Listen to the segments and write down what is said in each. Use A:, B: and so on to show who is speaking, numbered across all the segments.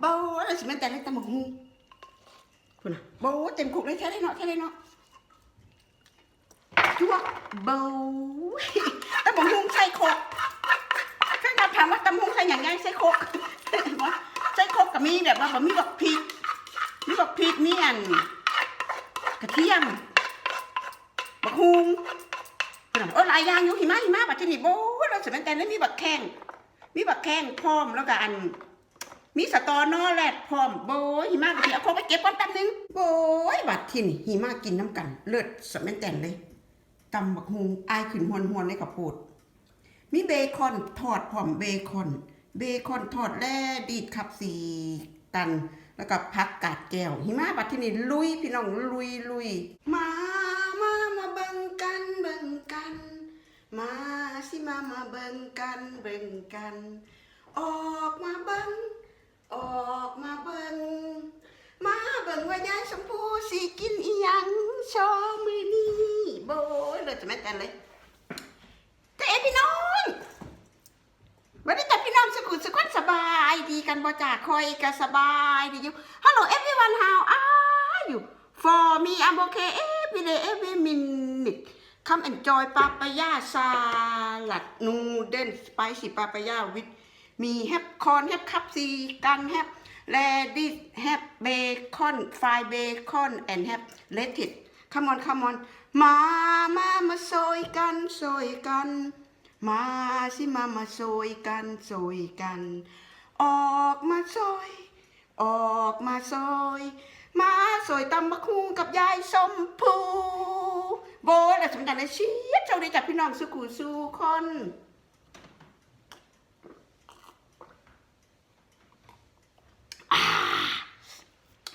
A: โบแล้วสิแม่นแต่เลยตำบักหุ่งคุณนะโบเต็มคุกเลยแค่ได้เนาะแค่ได้เนาะจั่วโบตำบักหุ่งใส่โคกแค่ถามว่าตำบักหุ่งใส่อย่างไงใส่โคกว่าใส่โคกกับมีแบบว่าแบบมีบักพริกมีบักพริกมีอันกระเทียมบักหุ่งคุณนะโอ้หลายอย่างอยู่หิมะหิมะบัดที่นี่โบเราสิม่นแต่เลยมีบักแข้งมีบักแข้งพร้อมแล้วก็อัน มีสตอนอแลดพร้อมโบยหิมะกะทิเอาของไปเก็บก่อนแป๊บนึงโบยบัดที่นี่หิมะกินน้ำกัน เลิศสแมนแตนเลยตำบักฮุงอายขึ้นหวนหวนในกระโพดมีเบคอนทอดพร้อมเบคอน เบคอนทอดแล่ดีดขับสีตัน แล้วก็พักกาดแก้ว หิมะบัดที่นี่ลุยพี่น้องลุยลุยมามามาเบิ่งกันเบิ่งกัน มาสิมามาเบิ่งกันเบิ่งกัน ออกมาเบิ่ง ออกมาเบิ่งมาเบิ่งว่ายายชมพูสิกินอีหยังชอมือนี้โบยเลยจะแม่นกันเลยแต่เอพี่น้องวันนี้แต่พี่น้องสุขุสุขนสบายดีกันบ่จ่าคอยกันสบายดีอยู่ Hello everyone how are you for me I'm okay every day every minute come enjoy papaya salad noodle spicy papaya with มีแฮปคอนแฮปคัพซีกันแฮปแลดิสแฮปเบคอนฟรายเบคอนแอนแฮปเลทิดคัมอนคัมอนมามามาโซยกันโซยกัน มาสิมามาโซยกันโซยกัน ออกมาซอยออกมาซอยมาซอยตำมะคุงกับยายสมพูโบและสำคัญเลยเชียเจ้าได้จากพี่น้องสุขุสุคน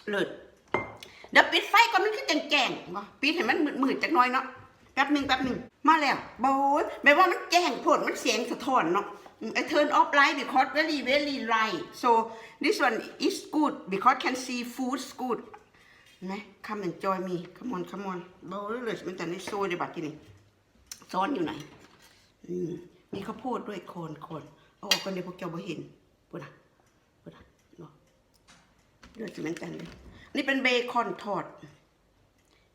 A: เลิศเดี๋ยวปิดไฟก่อนมันคือแจงๆวะปิดให้มันมืดๆจักหน่อยเนาะแป๊บหนึ่งแป๊บหนึ่งมาแล้วโบยแม้ว่ามันแจ้งผลมันเสียงสะท้อนเนาะ I turn off light because very very light so this one is good because can see food good นะ come and join me come on come on โบยเลยมันแต่ในโซ่ในบัตรที่นี่ซ้อนอยู่ไหนอืมมีข้าวโพดด้วยโคนโคนเอาออกกันเดี๋ยวพวกเจ้าบ่เห็นปุ่นอะปุ่นอะเนาะเลือดจะเหมือนกันเลย นี่เป็นเบคอนทอด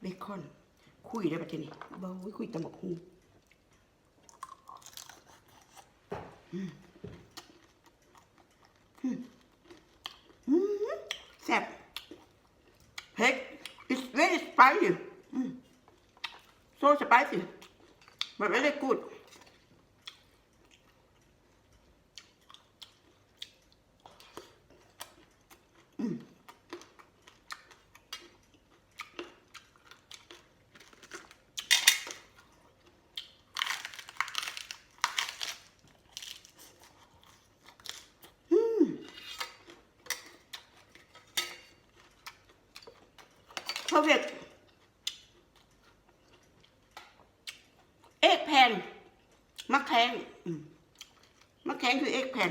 A: เบคอน คุยได้ปะทีนี้เบาคุยตะหมกหูแซ่บเผ็ด it's very spicy so spicy but very good เร์เฟกเอ็กแผ่นมะแขงมะแขงคือเอ็กแผ่น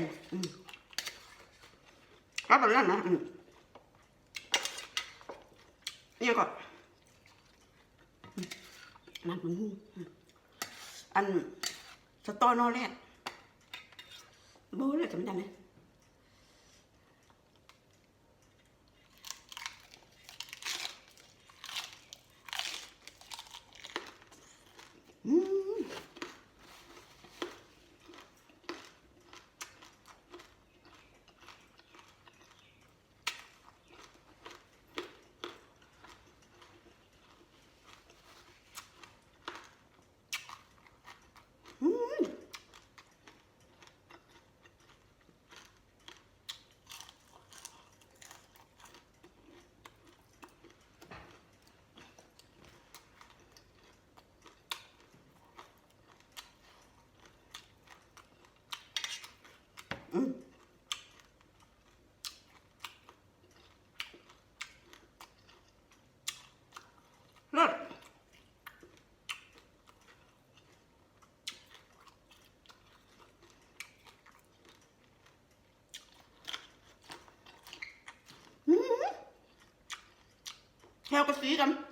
A: รับแบบนั้นนะนี่ก่อนมนั่นมันหูอันสตอนอแรกโบ้เลยจำได้ไหมเลิศอื้อหือ แถวก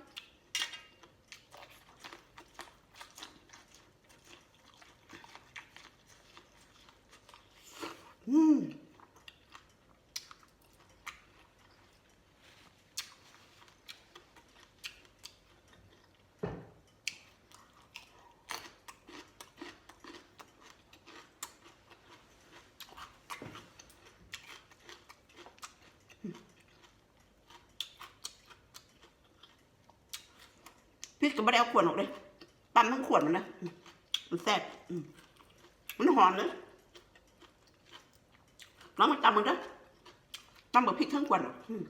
A: พริกก็ไม่ได้เอาขวดออกเลยตำทั้งขวดมันนะมันแซ่บมันหอมเลยน้องมาตำมันด้อตำแบบพริกทั้งขวดอะอืม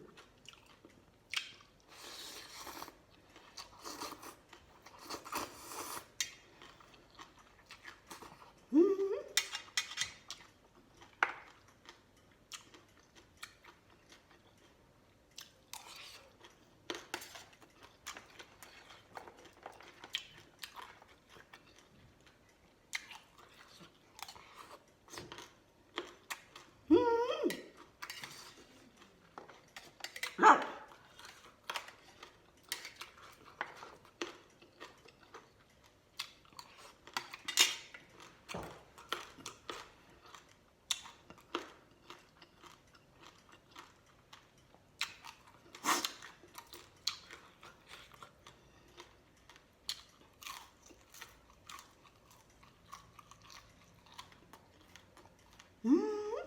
A: อืมแล้วอืม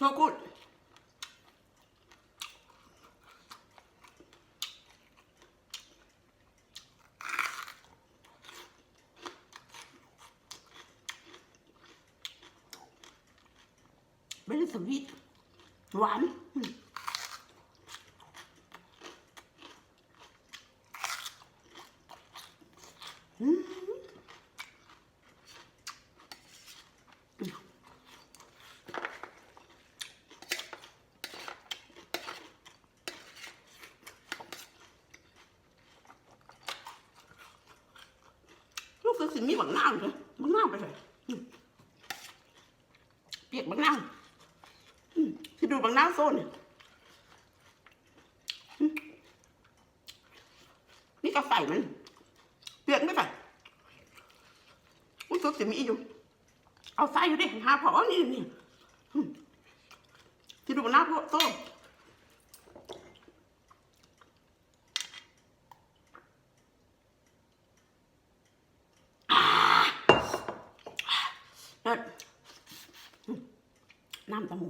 A: โซกูดเบลสวีทหวานอืมอืม ลูกคือ สิมีบางนาวเลยบางนาวไปเลยเปียกบางนาวอืมที่ดูบางนาวโซนเนี่ยนี่ก็ใส่มันเปียกไม่ใส่ลูกคือสิมีอยู่ เอาใส่อยู่ดิหาพอนี่นี่ที่ดูบางนาวโซนเลิศอืม น้ำตะหมู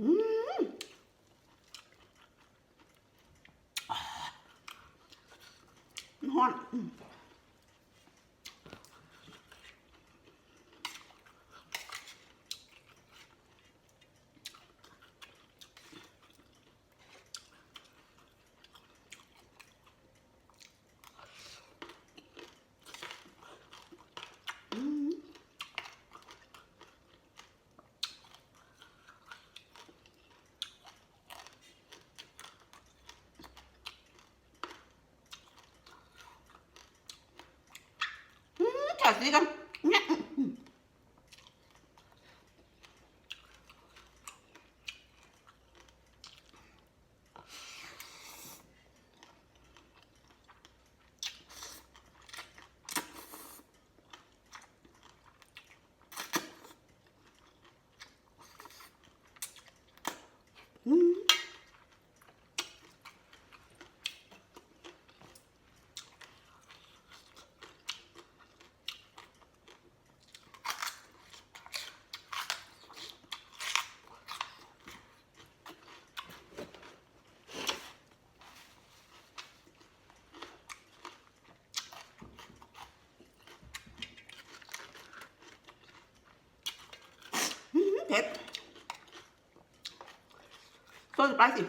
A: อืมมันฮ้อนอืมอืม อื มจัดสิกันเนี่ยอืมอืมอืมเผ็ด โซนไปสิ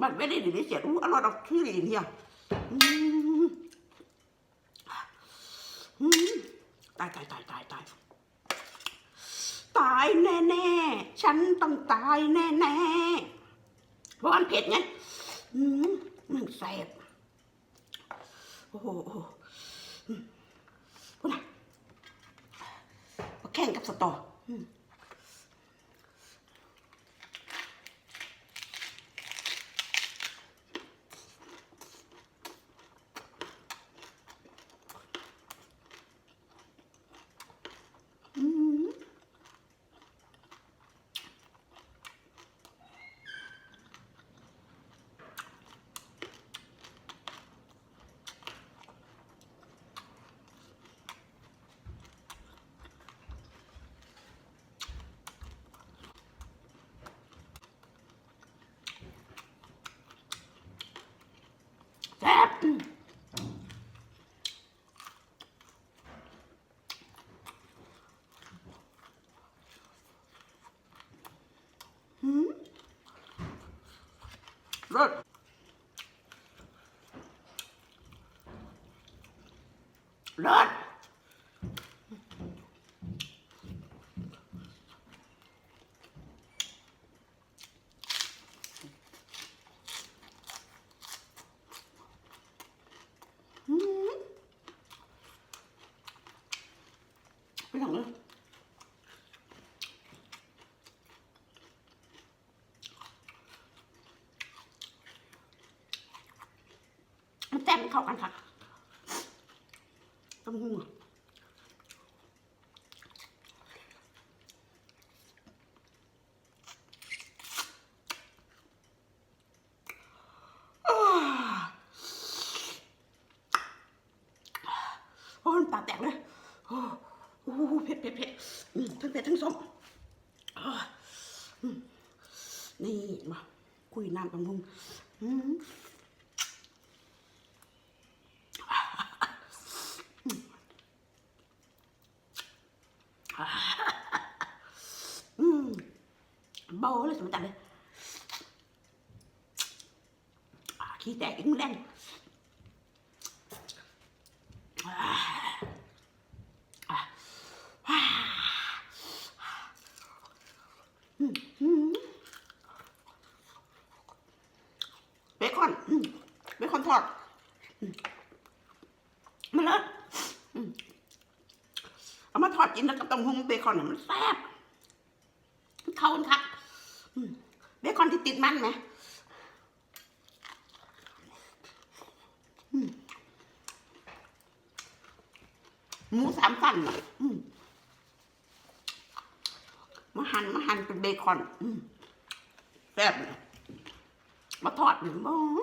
A: บัดไม่ได้ดีไม่เสียอู้อร่อยเอาชื่อดีเที่ยตายตายตายตายตายตายแน่แน่ฉันต้องตายแน่แน่เพราะมันเผ็ดไงอืมมันแสบโอ้โหโอ้โหอืมพูดนะมาแข่งกับสตออืมอืม แซ่บอืมหืมรสรสหืม ไปหลังเลยมันแต้มเข้ากันค่ะต้มหูอะโอ้ยน้ำตาแตกเลยโอ้โหเผ็ดเผ็ดเผ็ดอืมทั้งเผ็ดทั้งส้มอ่าอืมนี่มา คุยน้ำกับมุงอืมอืมเบาเลยสมจัดเลยอ่าขี้แตกอีกมือแรงอ่าอ่าอ่าอืมอืมเบคอนอืมเบคอนทอดอืมมันเลิศอืม เอามาทอดกินแล้วกับต้มหูเบคอนเนี่ยมันแซ่บเข้ากันค่ะเบคอนที่ติดมันไหมหมูสามสั้นน่ะมาหั่นมาหั่นเป็นเบคอนอแซ่บเลยมาทอดหนึ่งบ้ง